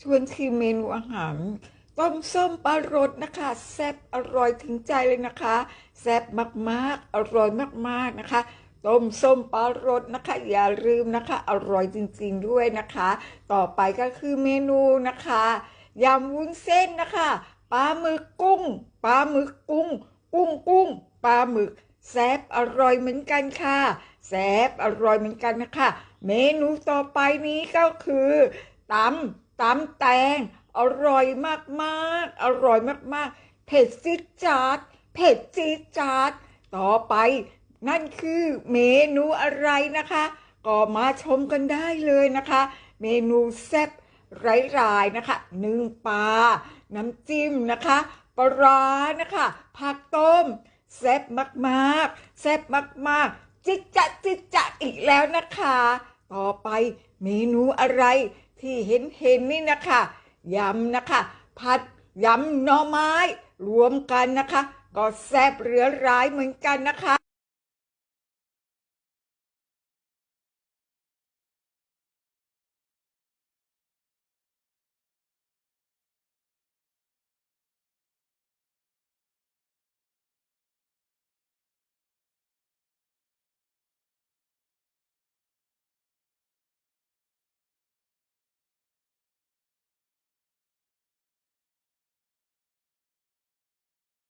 ชวนชิมเมนูอาหารต้มส้มปลารสนะคะแซ่บอร่อยถึงใจเลยนะคะแซ่บมากๆ อร่อยมากๆนะคะต้มส้มปลารสนะคะ อย่าลืมนะคะ อร่อยจริงๆด้วยนะคะ ต่อไปก็คือเมนูนะคะยำวุ้นเส้นนะคะปลาหมึกกุ้งปลาหมึกกุ้ง กุ้งกุ้งปลาหมึกแซ่บอร่อยเหมือนกันค่ะแซ่บอร่อยเหมือนกันนะคะ เมนูต่อไปนี้ก็คือตำ ตำแตง อร่อยมากๆ อร่อยมากๆ เผ็ดจี๊ดจาด เผ็ดจี๊ดจาด ต่อไปนั่นคือเมนูอะไรนะคะ ก็มาชมกันได้เลยนะคะ เมนูแซ่บไร้ๆนะคะหนึ่งปลา น้ำจิ้มนะคะปลาร้านะคะ ผักต้มแซ่บมากๆแซ่บมากๆ จิจะจิจจะอีกแล้วนะคะ ต่อไปเมนูอะไร ที่เห็นเห็นนี่นะคะยำนะคะ ผัดยำหน่อไม้ รวมกันนะคะ ก็แซ่บเหลือร้ายเหมือนกันนะคะ